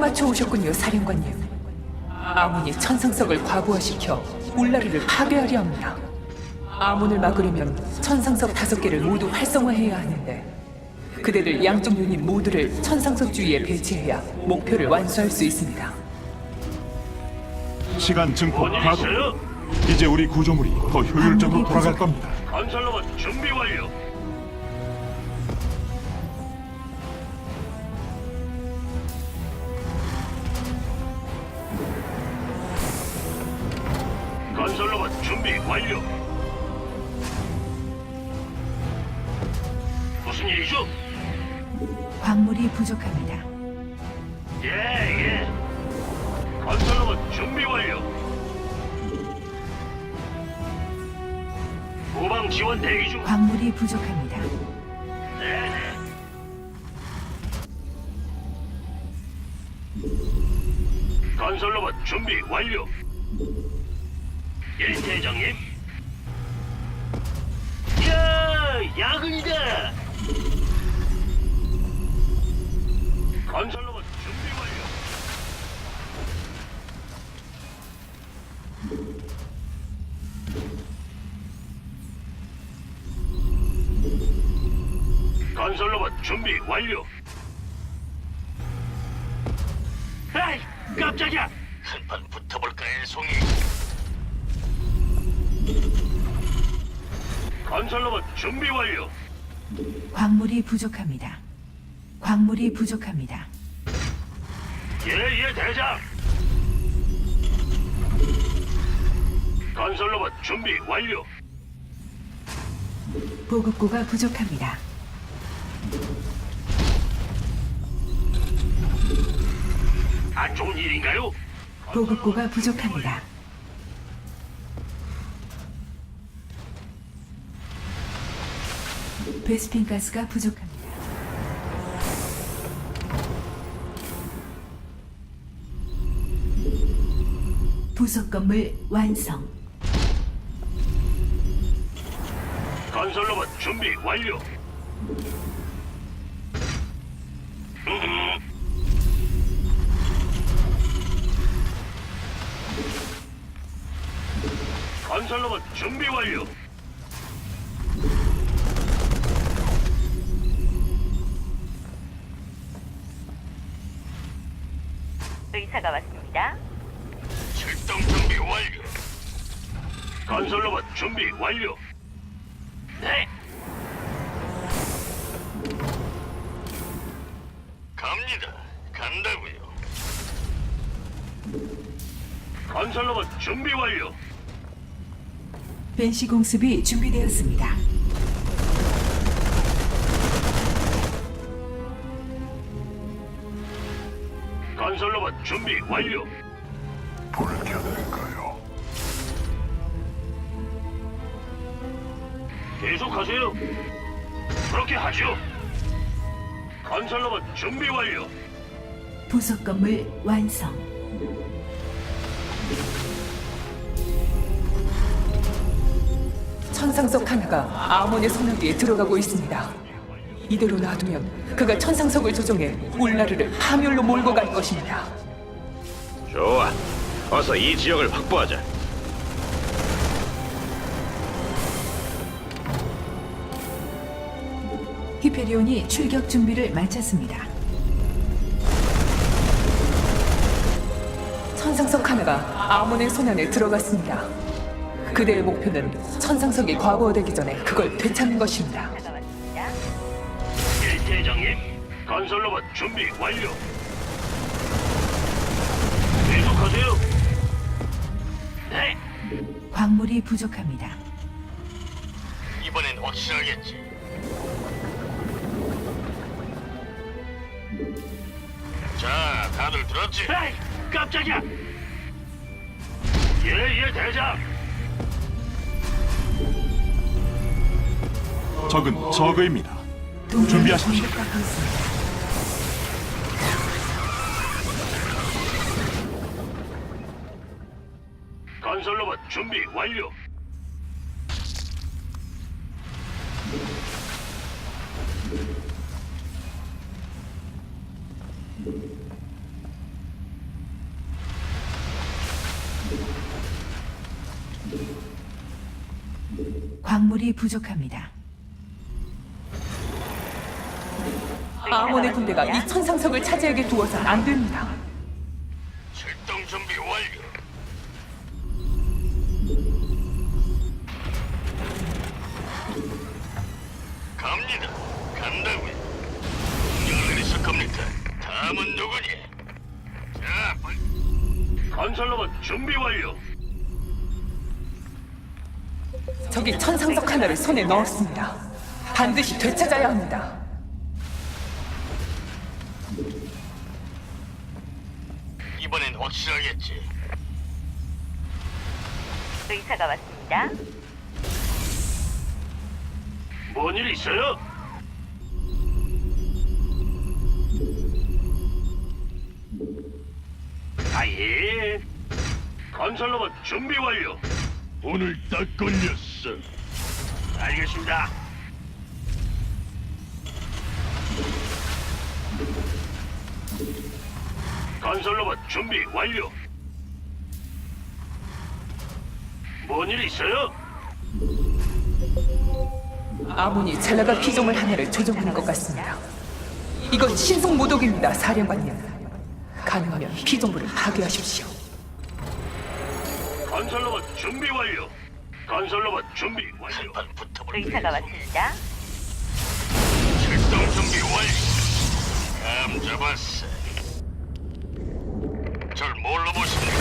딱 맞춰 오셨군요, 사령관님. 아몬이 천상석을 과부하시켜 울라르를 파괴하려 합니다. 아몬을 막으려면 천상석 다섯 개를 모두 활성화해야 하는데 그대들 양쪽 유닛 모두를 천상석 주위에 배치해야 목표를 완수할 수 있습니다. 시간 증폭 뭔일. 있어요? 이제 우리 구조물이 더 효율적으로 돌아갈 겁니다. 건설로봇 준비 완료. 준비 완료. 무슨 일이죠? 광물이 부족합니다. 예, 예. 건설로봇 준비 완료. 후방 지원 대기 중. 광물이 부족합니다. 네네. 건설로봇 준비 완료. 예, 대장님. 야, 야근이다. 건설로봇 준비 완료. 건설로봇 준비 완료. 에이, 깜짝 건설로봇 준비 완료. 광물이 부족합니다. 광물이 부족합니다. 예, 예, 대장. 건설로봇 준비 완료. 보급고가 부족합니다. 안 좋은 일인가요? 보급고가 부족합니다. 베스핀 가스가 부족합니다. 부속 건물 완성. 건설로봇 준비 완료. 건설로봇 준비 완료. 의사가 왔습니다. 출동 준비 완료. 건설로봇 준비 완료. 네. 갑니다. 간다고요. 건설로봇 준비 완료. 벤시 공습이 준비되었습니다. 건설로봇 준비 완료. 불켜드릴까요? 계속하세요. 그렇게 하죠. 건설로봇 준비 완료. 부속 건물 완성. 천상 석 하나가 아몬의 손아귀에 들어가고 있습니다. 이대로 놔두면 그가 천상석을 조종해 울라르를 파멸로 몰고 갈 것입니다. 좋아. 어서 이 지역을 확보하자. 히페리온이 출격 준비를 마쳤습니다. 천상석 하나가 아몬의 손 안에 들어갔습니다. 그대의 목표는 천상석이 과거되기 전에 그걸 되찾는 것입니다. 예, 대장님. 건설로봇 준비 완료. 계속하세요. 네. 광물이 부족합니다. 이번엔 확실하겠지. 자, 다들 들었지? 에이, 깜짝이야. 예, 예, 대장. 적은 저그입니다. 준비하십시오. 건설 로봇 준비 완료. 광물이 부족합니다. 아몬의 군대가 이 천상석을 차지하게 두어선 안 됩니다. 출동 준비 완료. 갑니다. 간다고요. 명령을 내리실 겁니까? 다음은 누구니? 자, 빨리. 건설로봇 준비 완료. 적이 천상석 하나를 손에 넣었습니다. 반드시 되찾아야 합니다. 의사가 왔습니다. 뭔 일 있어요? 아예. 건설로봇 준비 완료. 오늘 딱 걸렸어. 알겠습니다. 건설로봇 준비 완료. 뭔 일 있어요? 아몬이 젤라가 피조물 하나를 조종하는 것 같습니다. 이건 신속 모독입니다, 사령관님. 가능하면 피조물을 파괴하십시오. 건설로봇 준비 완료. 건설로봇 준비 완료. 한판 붙어볼 의사가 왔습니다. 출동 준비 완료. 감 잡았어. 절 뭘로 보십니까?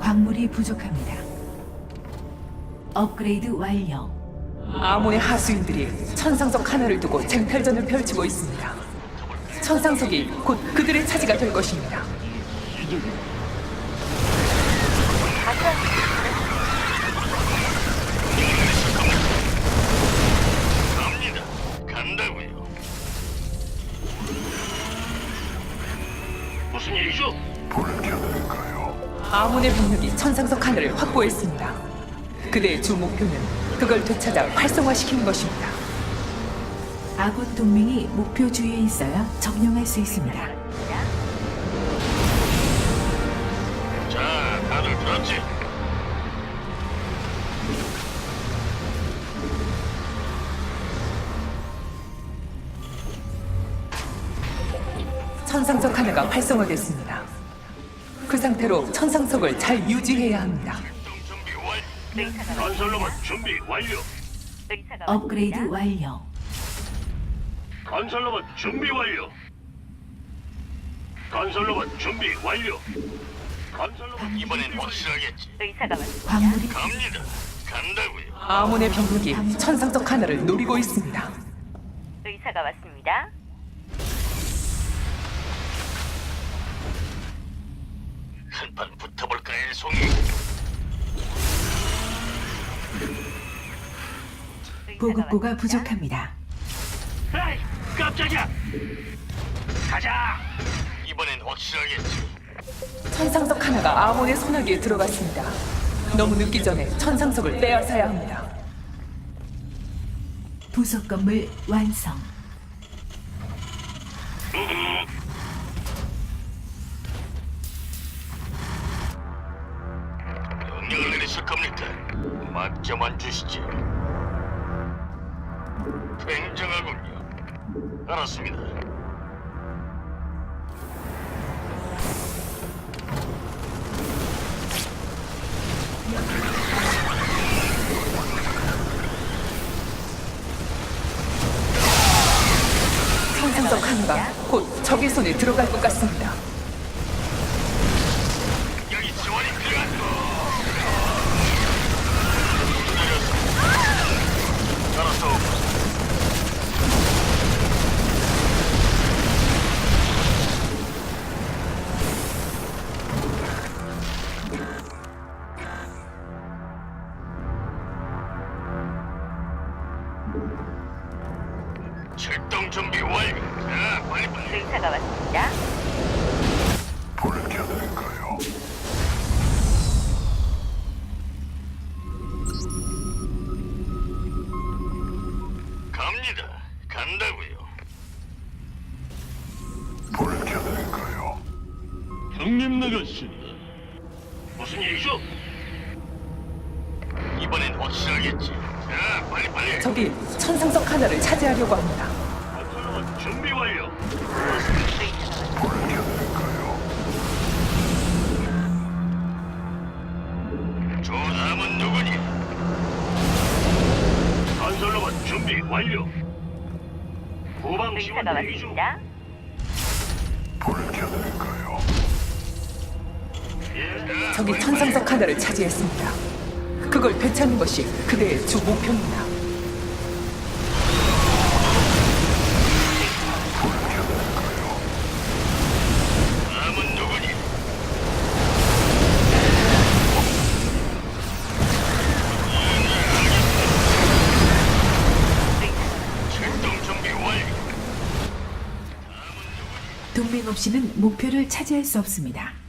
광물이 부족합니다. 업그레이드 완료. 아몬의 하수인들이 천상석 하나를 두고 쟁탈전을 펼치고 있습니다. 천상석이 곧 그들의 차지가 될 것입니다. 갑니 아몬의 병력이 천상석 하나를 확보했습니다. 그대의 주 목표는 그걸 되찾아 활성화시키는 것입니다. 아군 동맹이 목표 주위에 있어야 점령할 수 있습니다. 자, 다들 들었지? 천상석 하나가 활성화됐습니다. 그 상태로 천상석을 잘 유지해야 합니다. 출동 준비 완료. 의사가 건설로봇 왔습니다. 준비 완료. 의사가 업그레이드 왔습니다. 완료. 건설로봇 준비 완료. 건설로봇 준비 완료. 건설로봇 이번엔 확실하겠지. 의사가 왔습니다. 광물이 갑니다. 간다고요. 아몬의 병력이 천상석 하나를 노리고 있습니다. 의사가 왔습니다. 한판 붙어볼까요, 송이? 의사가 보급고가. 부족합니다. 에이, 깜짝이야. 가자. 이번엔 확실하겠지. 천상석 하나가 아몬의 소나기에 들어갔습니다. 너무 늦기 전에 천상석을 빼앗아야 합니다. 부속 건물 완성. 곧 적의 손에 들어갈 것 같습니다. 간다고요. 불 켜드릴까요? 형님 나가신다. 무슨 얘기죠? 이번엔 확실하겠지. 자, 빨리 빨리. 적이 천상석 하나를 차지하려고 합니다. 건설로만 준비 완료. 불 켜드릴까요? 저 남은 누구니? 건설로만 준비 완료. 후방 지원 의사가 대기 중. 왔습니다. 예, 적이 천상석 하나를 차지했습니다. 그걸 되찾는 것이 그대의 주 목표입니다. 없이는 목표를 차지할 수 없습니다.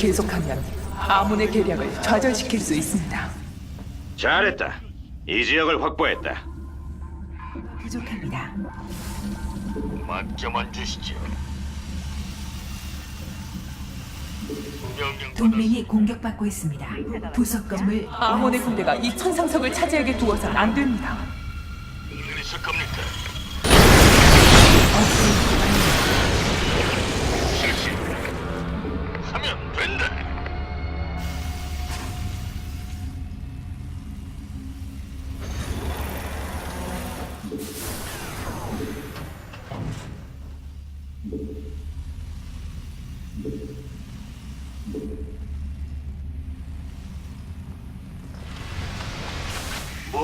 계속하면 아몬의 계략을 좌절시킬 수 있습니다. 잘했다. 이 지역을 확보했다. 부족합니다. 맞점만 주시죠. 명령 동맹이 공격받고 있습니다. 부속 건물 아몬의 군대가 이 천상석을 차지하게 두어선 안 됩니다. 내리실 겁니까?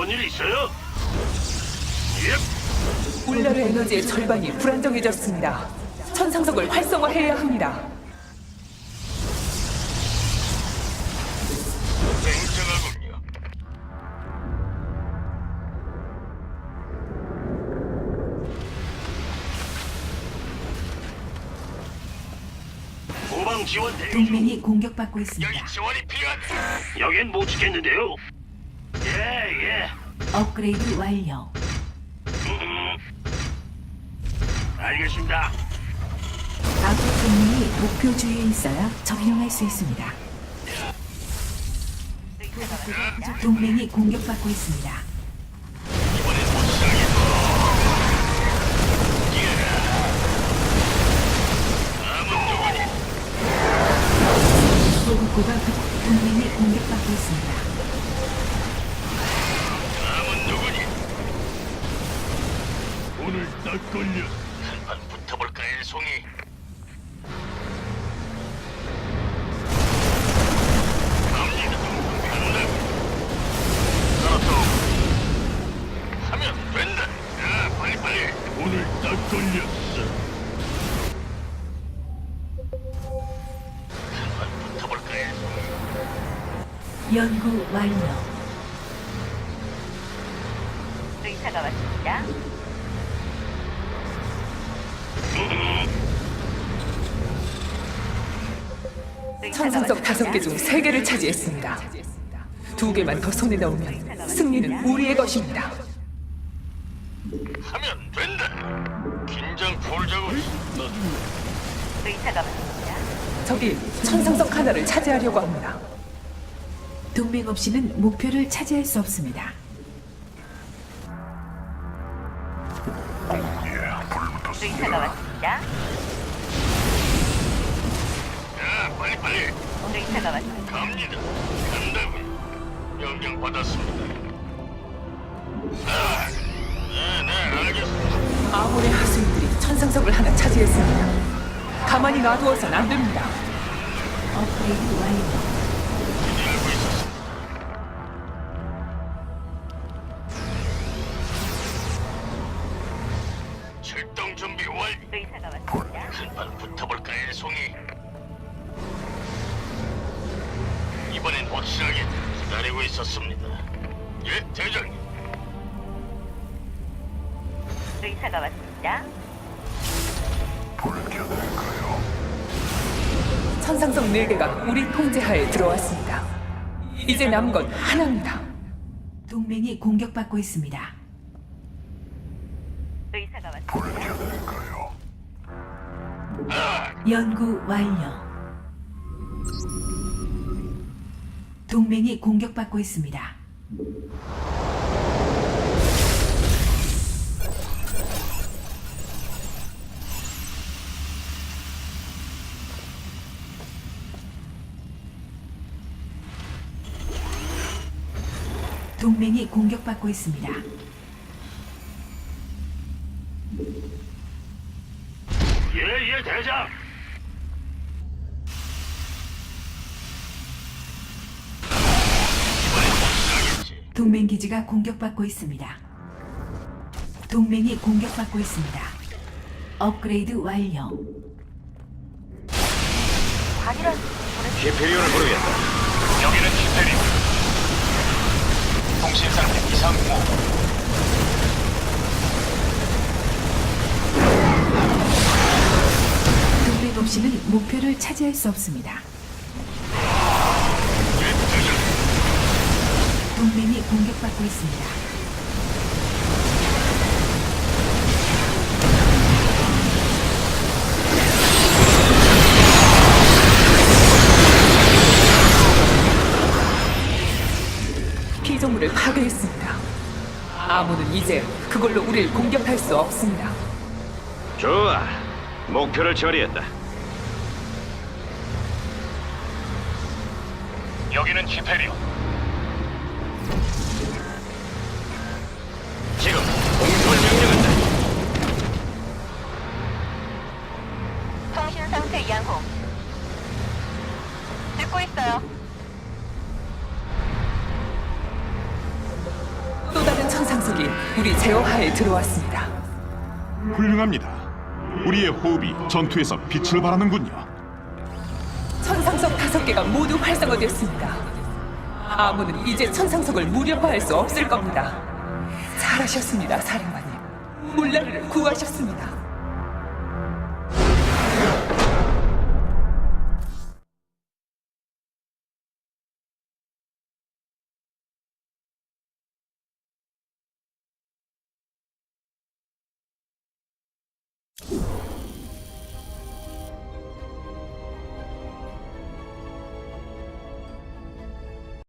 뭔일 있어요? 예. 울라르 에너지의 절반이 불안정해졌습니다. 천상석을 활성화해야 합니다. 굉장하군요. 후방 지원 대기 중. 동맹이 공격받고 여기 있습니다. 지원이 필요하다. 여긴 못 지켰는데요. 예, 예. 업그레이드 완료. 알겠습니다. 아군 동맹이 목표 주위에 있어야 점령할 수 있습니다. 동맹이 공격받고 있습니다. 이번엔 누구니? 보급고가 동맹이 공격받고 있습니다. 딱 걸려. 한판 붙어볼까, 일송이? 천상석 다섯 개. 중 세 개를 차지했습니다. 두 개만 더 손에 넣으면 승리는 우리의 것입니다. 하면 된다. 긴장 풀자고. 의사가 왔습니다. 적이 천상석 하나를 차지하려고 합니다. 동맹 없이는 목표를 차지할 수 없습니다. 의사가 왔습니다. 갑니다. 간다고. 명령 받았습니다. 아, 네, 네, 알겠습니다. 아몬의 하수인들이 천상석을 하나 차지했습니다. 가만히 놔두어선 안 됩니다. 업그레이드 완료. 의사가 왔습니다. 천상석 4개가 우리 통제하에 들어왔습니다. 이제 남은 건 하나입니다. 동맹이 공격받고 있습니다. 의사가 왔습니다. 연구 완료. 동맹이 공격받고 있습니다. 동맹이 공격받고 있습니다. 예, 예, 대장. 동맹 기지가 공격받고 있습니다. 동맹이 공격받고 있습니다. 업그레이드 완료. 히페리온을 부르겠다. 여기는. 통신 상태 이상 무. 동맹 없이는 목표를 차지할 수 없습니다. 동맹이 공격받고 있습니다. 파괴했습니다. 아무는 이제 그걸로 우리를 공격할 수 없습니다. 좋아. 목표를 처리했다. 여기는 히페리. 지금 공격을 명령한다. 통신 상태 양호. 듣고 있어요. 천상석이 우리 제어하에 들어왔습니다. 훌륭합니다. 우리의 호흡이 전투에서 빛을 발하는군요. 천상석 다섯 개가 모두 활성화됐습니다. 아무는 이제 천상석을 무력화할 수 없을 겁니다. 잘하셨습니다, 사령관님. 물라르를 구하셨습니다.